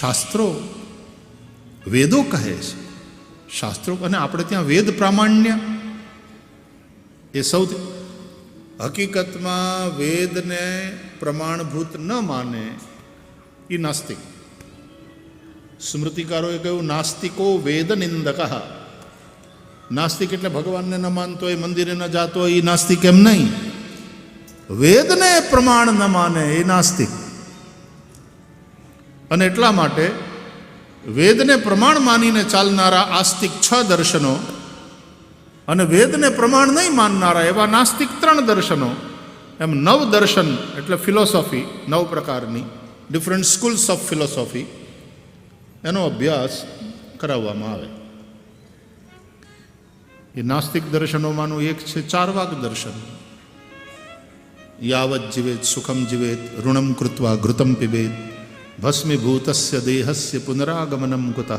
શાસ્ત્રો વેદો કહે છે. શાસ્ત્રો અને આપણે ત્યાં વેદ પ્રામાણ્ય એ સૌથી હકીકતમાં વેદને પ્રમાણભૂત ન માને એ નાસ્તિક. સ્મૃતિકારોએ કહ્યું નાસ્તિકો વેદ નિંદક નાસ્તિક એટલે ભગવાનને ન માનતો હોય મંદિરે ન જાતો હોય એ નાસ્તિક એમ નહીં. વેદને પ્રમાણ ન માને એ નાસ્તિક. અને એટલા માટે વેદને પ્રમાણ માનીને ચાલનારા આસ્તિક છ દર્શનો અને વેદને પ્રમાણ નહીં માનનારા એવા નાસ્તિક ત્રણ દર્શનો, એમ નવ દર્શન એટલે ફિલોસોફી નવ પ્રકારની ડિફરન્ટ સ્કૂલ્સ ઓફ ફિલોસોફી એનો અભ્યાસ કરાવવામાં આવે. એ નાસ્તિક દર્શનોમાંનું એક છે ચારવાક દર્શન. યાવત જીવેત, સુખમ જીવેત, ઋણમ કૃત્વા, ઘૃતમ પીબેત ભસ્મીભૂતસ્ય દેહસ્ય પુનરાગમનમ કુતઃ